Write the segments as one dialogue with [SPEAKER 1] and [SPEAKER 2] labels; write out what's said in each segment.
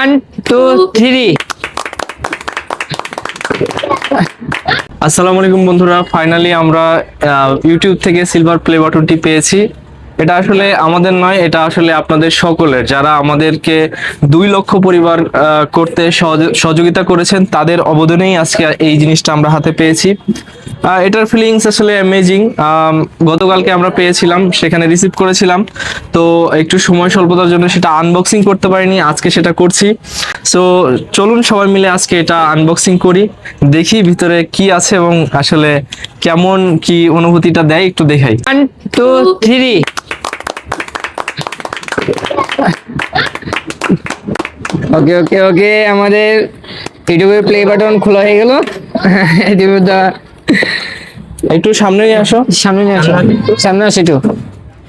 [SPEAKER 1] One three
[SPEAKER 2] আসসালামু আলাইকুম বন্ধুরা। ফাইনালি আমরা ইউটিউব থেকে সিলভার প্লে বাটনটি পেয়েছি। এটা আসলে আমাদের নয়, এটা আসলে আপনাদের সকলের। যারা আমাদেরকে দুই লক্ষ পরিবার করতে সহযোগিতা করেছেন, তাদের অবদানেই আজকে এই জিনিসটা আমরা হাতে পেয়েছি। এটার ফিলিংস আসলে অ্যামেজিং গতকালকে আমরা পেয়েছিলাম, সেখানে রিসিভ করেছিলাম। তো একটু সময় স্বল্পতার জন্য সেটা আনবক্সিং করতে পারিনি, আজকে সেটা করছি। সো চলুন সবাই মিলে আজকে এটা আনবক্সিং করি, দেখি ভিতরে কি আছে এবং আসলে কেমন কি অনুভূতিটা দেয়, একটু দেখাই।
[SPEAKER 1] টু থ্রি ওকে ওকে ওকে আমাদের ইউটিউবের প্লে বাটন খোলা হয়ে গেল। ইউটিউবের দা
[SPEAKER 2] একটু সামনে নিয়ে আসো।
[SPEAKER 1] সামনে নিয়ে আসো। সামনে আসো একটু।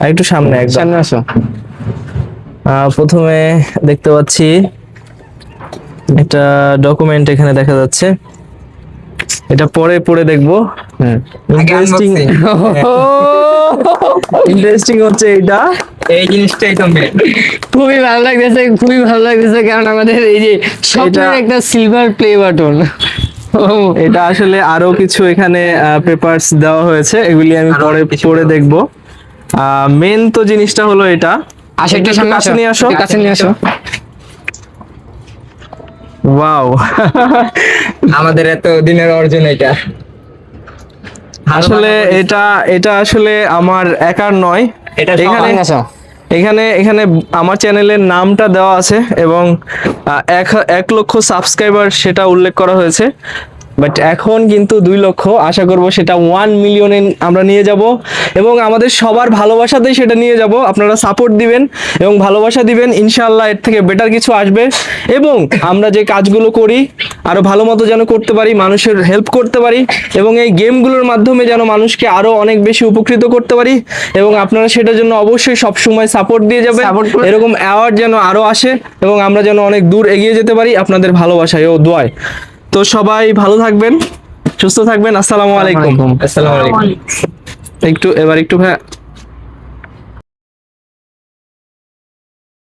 [SPEAKER 2] একটু সামনে একদম।
[SPEAKER 1] সামনে আসো।
[SPEAKER 2] প্রথমে দেখতে পাচ্ছি একটা ডকুমেন্ট এখানে দেখা যাচ্ছে। এটা পরে পরে দেখব। ইন্টারেস্টিং ইন্টারেস্টিং হচ্ছে এটা
[SPEAKER 3] এই জিনিসটাই তো মেন
[SPEAKER 1] খুবই ভালো লাগতেছে খুবই ভালো লাগতেছে কারণ আমাদের এই যে স্বপ্নের একটা সিলভার প্লে বাটন
[SPEAKER 2] এটা আসলে আরও কিছু এখানে পেপারস দেওয়া হয়েছে এগুলি আমি পরে
[SPEAKER 3] দেওয়া
[SPEAKER 2] দেখব। মেন তো জিনিসটা হলো এটা।
[SPEAKER 1] আসো একটু সামনে
[SPEAKER 2] কাছে
[SPEAKER 1] আসো
[SPEAKER 2] নিয়ে আসো।
[SPEAKER 1] কাছে নিয়ে আসো।
[SPEAKER 2] ওয়াও
[SPEAKER 3] আমাদের এত দিনের অর্জন এটা।
[SPEAKER 2] আসলে এটা এটা আসলে আমার একার নয়।
[SPEAKER 3] এটা
[SPEAKER 2] এখানে
[SPEAKER 1] আসো
[SPEAKER 2] এখানে এখানে আমার চ্যানেলের নামটা দেওয়া আছে এবং এক এক লক্ষ সাবস্ক্রাইবার সেটা উল্লেখ করা হয়েছে। বাট এখন কিন্তু দুই লক্ষ, আশা করব সেটা ওয়ান মিলিয়নে আমরা নিয়ে যাব এবং আমাদের সবার ভালোবাসাতেই সেটা নিয়ে যাব। আপনারা সাপোর্ট দিবেন এবং ভালোবাসা দিবেন ইনশাল্লাহ এর থেকে বেটার কিছু আসবে। এবং আমরা যে কাজগুলো করি আরও ভালো মতো যেন করতে পারি মানুষের হেল্প করতে পারি এবং এই গেমগুলোর মাধ্যমে যেন মানুষকে আরও অনেক বেশি উপকৃত করতে পারি এবং আপনারা সেটার জন্য অবশ্যই সবসময় সাপোর্ট দিয়ে যাবেন।
[SPEAKER 1] করে-
[SPEAKER 2] এরকম অ্যাওয়ার্ড যেন আরও আসে এবং আমরা যেন অনেক দূর এগিয়ে যেতে পারি আপনাদের ভালোবাসায় ও দোয়ায়। তো সবাই ভালো থাকবেন সুস্থ থাকবেন আসসালামু আলাইকুম।
[SPEAKER 3] আসসালামু আলাইকুম।
[SPEAKER 2] একটু এবার একটু ভাই